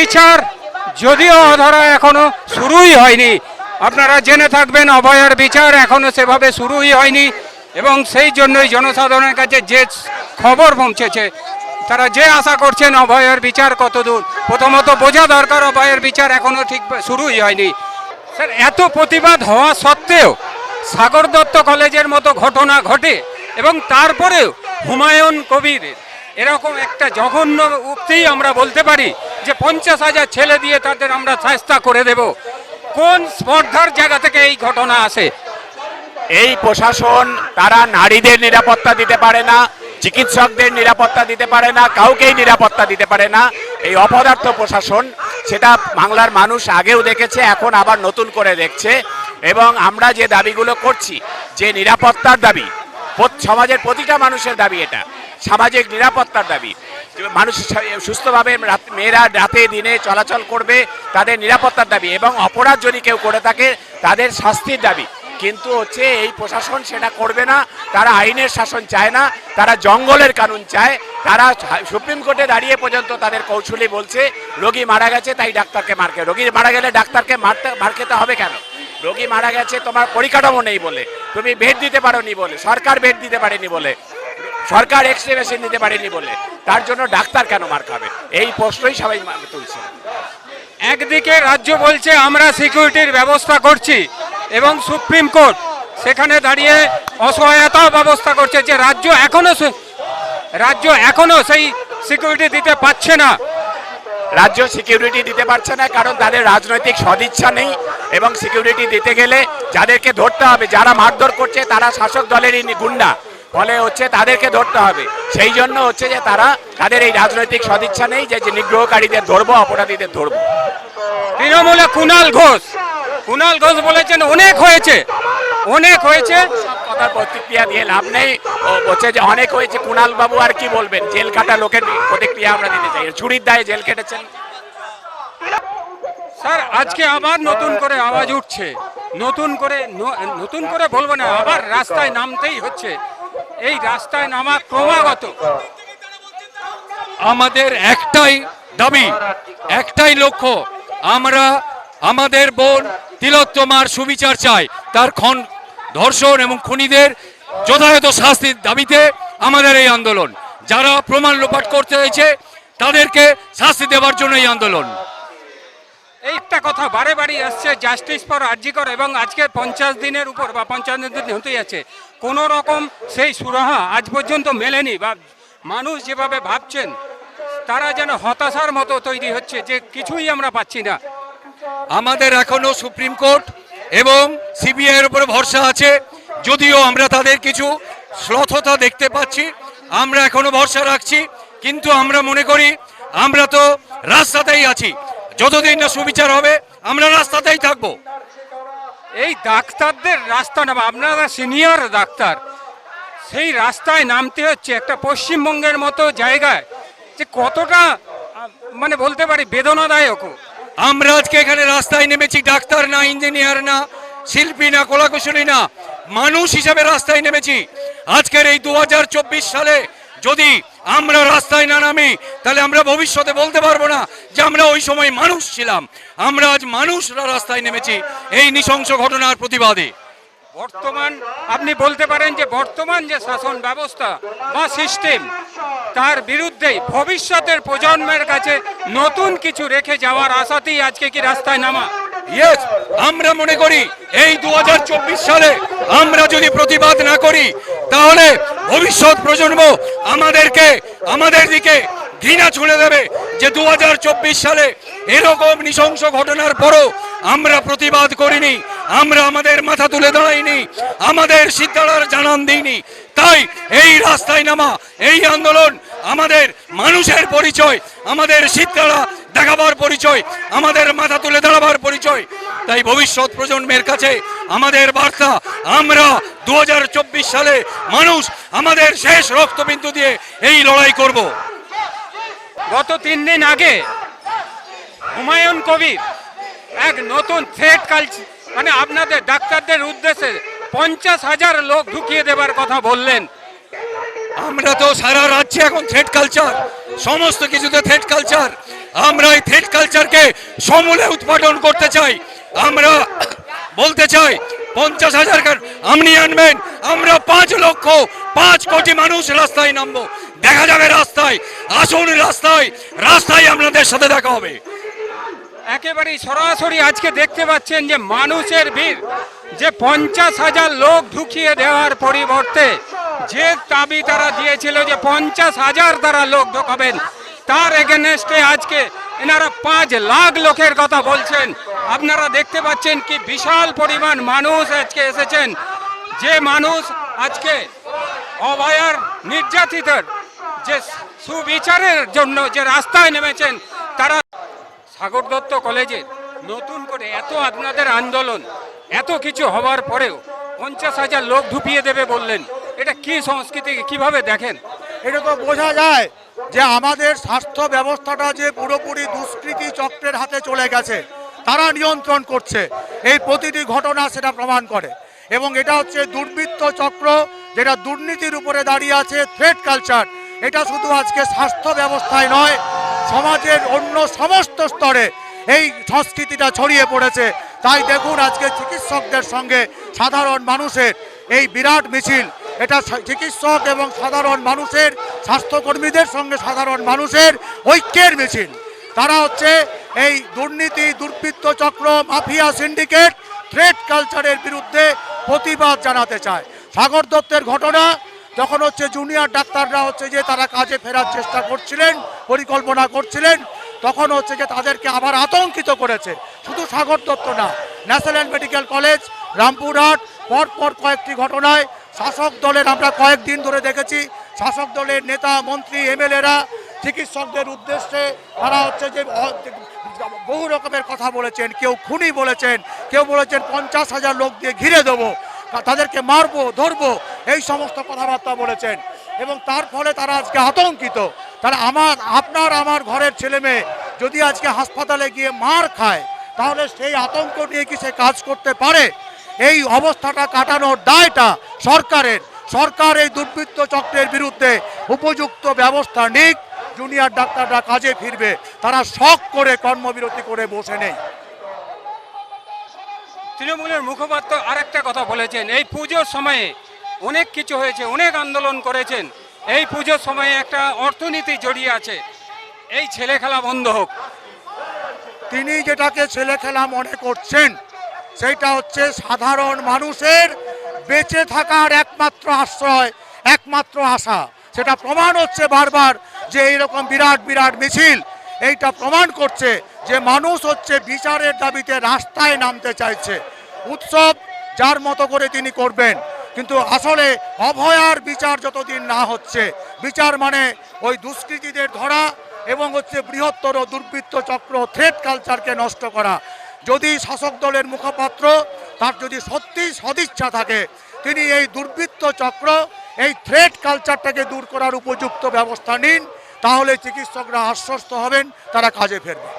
বিচার যদিও অধরা এখনও শুরুই হয়নি। আপনারা জেনে থাকবেন, অভয়ের বিচার এখনও সেভাবে শুরুই হয়নি এবং সেই জন্যই জনসাধারণের কাছে যে খবর পৌঁছেছে, তারা যে আশা করছেন অভয়ের বিচার কতদূর প্রথমত বোঝা দরকার অভয়ের বিচার এখনও ঠিক শুরুই হয়নি। স্যার, এত প্রতিবাদ হওয়া সত্ত্বেও সাগর দত্ত কলেজের মতো ঘটনা ঘটে এবং তারপরেও হুমায়ুন কবির এরকম একটা জঘন্য উক্তি আমরা বলতে পারি যে পঞ্চাশ হাজার ছেলে দিয়ে তাদের আমরা চেষ্টা করে দেব। কোন স্পর্ধার জায়গা থেকে এই ঘটনা আসে? এই প্রশাসন, তারা নারীদের নিরাপত্তা দিতে পারে না, চিকিৎসকদের নিরাপত্তা দিতে পারে না, কাউকেই নিরাপত্তা দিতে পারে না। এই অপদার্থ প্রশাসন, সেটা বাংলার মানুষ আগেও দেখেছে, এখন আবার নতুন করে দেখছে। এবং আমরা যে দাবিগুলো করছি, যে নিরাপত্তার দাবি, সমাজের প্রতিটা মানুষের দাবি এটা। সামাজিক নিরাপত্তার দাবি। মানুষ সুস্থভাবে মেয়েরা রাতে দিনে চলাচল করবে, তাদের নিরাপত্তার দাবি এবং অপরাধ যদি কেউ করে থাকে, তাদের শাস্তির দাবি। কিন্তু হচ্ছে এই প্রশাসন সেটা করবে না, তারা আইনের শাসন চায় না, তারা জঙ্গলের কানুন চায়, তারা সুপ্রিম কোর্টে দাঁড়িয়ে পর্যন্ত তাদের কৌশলী বলছে, রোগী মারা গেছে তাই ডাক্তারকে মারকে রোগী মারা গেলে ডাক্তারকে মারতে মার খেতে হবে কেন? রোগী মারা গেছে, তোমার পরিকাঠামো নেই বলে, তুমি বেড দিতে পারো নি বলে, সরকার বেড দিতে পারেনি বলে সরকার এক্স রে মেশিন দিতে পারেনি বলে। তার জন্য ডাক্তার কেন মার খাবে? এই প্রশ্নই সবাই তুলছে একদিকে রাজ্য বলছে আমরা সিকিউরিটির ব্যবস্থা করছি এবং সুপ্রিম কোর্ট সেখানে দাঁড়িয়ে অসহায়তা ব্যবস্থা করছে যে রাজ্য এখনও রাজ্য এখনও সেই সিকিউরিটি দিতে পারছে না। রাজ্য সিকিউরিটি দিতে পারছে না কারণ তাদের রাজনৈতিক সদিচ্ছা নেই এবং সিকিউরিটি দিতে গেলে যাদেরকে ধরতে হবে যারা মারধর করছে তারা শাসক দলেরই গুন্ডা। ফলে হচ্ছে তাদেরকে ধরতে হবে। সেই জন্য হচ্ছে যে তারা তাদের এই রাজনৈতিক সদিচ্ছা নেই যে নিগ্রহকারীদের ধরবো অপরাধীদের ধরবো। তৃণমূলে কুণাল ঘোষ। কুণাল ঘোষ বলেছেন অনেক হয়েছে। অনেক হয়েছে। কথার প্রতিক্রিয়া দিয়ে লাভ নেই। বলছে যে অনেক হয়েছে। কুণাল বাবু আর কি বলবেন? জেল কাটা লোকের প্রতিক্রিয়া আমরা দিতে চাই। ছুরির দায়ে জেল কেটেছেন। স্যার আজকে আবার নতুন করে আওয়াজ উঠছে। নতুন করে নতুন করে বলব না আবার রাস্তায় নামতেই হচ্ছে। এই রাস্তায় নামা ক্রমাগত। আমাদের একটাই দাবি, একটাই লক্ষ্য, আমরা আমাদের বোন তিলোত্তমার সুবিচার চাই। তার খন, ধর্ষণ এবং খুনিদের যথাযথ শাস্তির দাবিতে আমাদের এই আন্দোলন। যারা প্রমাণ লোপাট করতে হয়েছে তাদেরকে শাস্তি দেওয়ার জন্য এই আন্দোলন। একটা কথা বারে বারে আসছে জাস্টিস ফর আর্জিকর এবং আজকে পঞ্চাশ দিনের উপর বা পঞ্চান্ন দিন হতেই আছে। কোনো রকম সেই সুরাহা আজ পর্যন্ত মেলেনি বা মানুষ যেভাবে ভাবছেন, তারা যেন হতাশার মতো তৈরি হচ্ছে যে কিছুই আমরা পাচ্ছি না। আমাদের এখনও সুপ্রিম কোর্ট এবং সিবিআই এর উপরে ভরসা আছে, যদিও আমরা তাদের কিছু শ্লথতা দেখতে পাচ্ছি, আমরা এখনও ভরসা রাখছি, কিন্তু আমরা মনে করি আমরা তো রাস্তাতেই আছি। যতদিন না সুবিচার হবে আমরা রাস্তাতেই থাকব। এই ডাক্তারদের রাস্তা নামা আপনারা সিনিয়র ডাক্তার। সেই রাস্তায় নামতে হচ্ছে একটা পশ্চিমবঙ্গের মতো জায়গায় যে কতটা মানে বলতে পারি বেদনাদায়ক। আমরা আজকে এখানে রাস্তায় নেমেছি ডাক্তার না ইঞ্জিনিয়ার না শিল্পী না কলাকুশলী না মানুষ হিসাবে রাস্তায় নেমেছি। আজকের এই দু হাজার চব্বিশ সালে যদি আমরা রাস্তায় না নামি, তাহলে আমরা ভবিষ্যতে বলতে পারব না যে আমরা ওই সময় মানুষ ছিলাম। আমরা আজ মানুষরা রাস্তায় নেমেছি এই নৃশংস ঘটনার প্রতিবাদে। বর্তমান, আপনি বলতে পারেন যে বর্তমান যে শাসন ব্যবস্থা বা সিস্টেম তার বিরুদ্ধেই ভবিষ্যতের প্রজন্মের কাছে নতুন কিছু রেখে যাওয়ার আশাতেই আজকে কি রাস্তায় নামা? আমরা মনে করি এই দু হাজার চব্বিশ সালে আমরা যদি প্রতিবাদ না করি, তাহলে ভবিষ্যৎ প্রজন্ম আমাদেরকে, আমাদের দিকে ঘৃণা ছুঁড়ে দেবে যে দু হাজার চব্বিশ সালে এরকম নৃশংস ঘটনার পরও আমরা প্রতিবাদ করিনি। আমরা আমাদের মাথা তুলে দাঁড়াইনি, আমাদের সিদ্ধারার জানান দিইনি। তাই এই রাস্তায় নামা, এই আন্দোলন আমাদের মানুষের পরিচয়, আমাদের সিদ্ধারা দেখাবার পরিচয়, আমাদের মাথা তুলে দাঁড়াবার পরিচয়। তাই ভবিষ্যৎ প্রজন্মের কাছে আমাদের বার্তা, আমরা দু হাজার চব্বিশ সালে মানুষ আমাদের শেষ রক্তবিন্দু দিয়ে এই লড়াই করব। গত তিন দিন আগে হুমায়ুন কবির এক নতুন থ্রেট কালচার মানে আপনাদের ডাক্তারদের উদ্দেশ্যে পঞ্চাশ হাজার লোক ঢুকিয়ে দেবার কথা বললেন। আমরা তো সারা রাজ্যে এখন থ্রেড কালচার সমস্ত কিছুতে থ্রেড কালচার আমরা এই থ্রেড কালচারকে সমূলে উৎপাদন করতে চাই। আমরা বলতে চাই, পঞ্চাশ হাজার আপনি আনবেন, আমরা পাঁচ লক্ষ, পাঁচ কোটি মানুষ রাস্তায় নামবো। দেখা যাবে রাস্তায়, আসুন রাস্তায় রাস্তায় আপনাদের সাথে দেখা হবে। একেবারেই সরাসরি আজকে দেখতে পাচ্ছেন যে মানুষের ভিড়, যে পঞ্চাশ হাজার লোক ঢুকিয়ে দেওয়ার পরিবর্তে যে দাবি তারা দিয়েছিল যে পঞ্চাশ হাজার তারা লোক ঢোকাবেন, তার এগেনস্টে আজকে এনারা পাঁচ লাখ লোকের কথা বলছেন। আপনারা দেখতে পাচ্ছেন কি বিশাল পরিমাণ মানুষ আজকে এসেছেন। যে মানুষ আজকে অভয়ার নির্যাতিতের যে সুবিচারের জন্য যে রাস্তায় নেমেছেন সাগর দত্ত কলেজে নতুন করে এত আপনাদের আন্দোলন, এত কিছু হওয়ার পরেও পঞ্চাশ হাজার লোক ঢুকিয়ে দেবে বললেন। এটা কি সংস্কৃতি, কীভাবে দেখেন? এটা তো বোঝা যায় যে আমাদের স্বাস্থ্য ব্যবস্থাটা যে পুরোপুরি দুষ্কৃতী চক্রের হাতে চলে গেছে, তারা নিয়ন্ত্রণ করছে। এই প্রতিটি ঘটনা সেটা প্রমাণ করে। এবং এটা হচ্ছে দুর্বৃত্ত চক্র, যেটা দুর্নীতির উপরে দাঁড়িয়ে আছে থ্রেড কালচার এটা শুধু আজকে স্বাস্থ্য ব্যবস্থায় নয় সমাজের অন্য সমস্ত স্তরে এই সংস্কৃতিটা ছড়িয়ে পড়েছে। তাই দেখুন আজকে চিকিৎসকদের সঙ্গে সাধারণ মানুষের এই বিরাট মিছিল। এটা চিকিৎসক এবং সাধারণ মানুষের, স্বাস্থ্যকর্মীদের সঙ্গে সাধারণ মানুষের ঐক্যের মিছিল। তারা হচ্ছে এই দুর্নীতি, দুর্বৃত্ত চক্র, মাফিয়া সিন্ডিকেট থ্রেড কালচারের বিরুদ্ধে প্রতিবাদ জানাতে চায়। সাগর দত্তের ঘটনা যখন হচ্ছে জুনিয়র ডাক্তাররা হচ্ছে যে তারা কাজে ফেরার চেষ্টা করছিলেন, পরিকল্পনা করছিলেন, তখন হচ্ছে যে তাদেরকে আবার আতঙ্কিত করেছে। শুধু সাগর দত্ত না ন্যাশনাল মেডিকেল কলেজ রামপুরহাট, পরপর কয়েকটি ঘটনায় শাসক দলের আমরা কয়েকদিন ধরে দেখেছি, শাসক দলের নেতা, মন্ত্রী, এমএলএরা, চিকিৎসকদের উদ্দেশ্যে তারা হচ্ছে যে বহু রকমের কথা বলেছেন, কেউ খুনি বলেছেন, কেউ বলেছেন পঞ্চাশ হাজার লোক দিয়ে ঘিরে দেবো। তাদেরকে মারবো, ধরবো, এই সমস্ত কথাবার্তা বলেছেন। এবং তার ফলে তারা আজকে আতঙ্কিত। তারা আমার, আপনার আমার ঘরের ছেলে মেয়ে যদি আজকে হাসপাতালে গিয়ে মার খায়, তাহলে সেই আতঙ্ক নিয়ে কি সে কাজ করতে পারে? এই অবস্থাটা কাটানোর দায়টা সরকারের। সরকার এই দুর্বৃত্ত চক্রের বিরুদ্ধে উপযুক্ত ব্যবস্থা নিক। জুনিয়র ডাক্তাররা কাজে ফিরবে। তারা শখ করে কর্মবিরতি করে বসে নেই। তৃণমূলের মুখপাত্র আরেকটা কথা বলেছেন। এই পুজোর সময়ে অনেক কিছু হয়েছে, অনেক আন্দোলন করেছেন। এই পুজোর সময়ে একটা অর্থনীতি জড়িয়ে আছে। এই ছেলে খেলা বন্ধ হোক। তিনি যেটাকে ছেলে খেলা মনে করছেন সেইটা হচ্ছে সাধারণ মানুষের বেঁচে থাকার একমাত্র আশ্রয়, একমাত্র আশা। সেটা প্রমাণ হচ্ছে বারবার যে এইরকম বিরাট বিরাট মিছিল, এইটা প্রমাণ করছে যে মানুষ হচ্ছে বিচারের দাবিতে রাস্তায় নামতে চাইছে, উৎসব যার মতো করে তিনি করবেন। কিন্তু আসলে অভয়ার বিচার যতদিন না হচ্ছে, বিচার মানে ওই দুষ্কৃতীদের ধরা এবং হচ্ছে বৃহত্তর দুর্বৃত্ত চক্র থ্রেড কালচারকে নষ্ট করা। যদি শাসক দলের মুখপাত্র তার যদি সত্যি সদিচ্ছা থাকে, তিনি এই দুর্বৃত্ত চক্র, এই থ্রেড কালচারটাকে দূর করার উপযুক্ত ব্যবস্থা নিন, তাহলে চিকিৎসকরা আশ্বস্ত হবেন, তারা কাজে ফিরবে।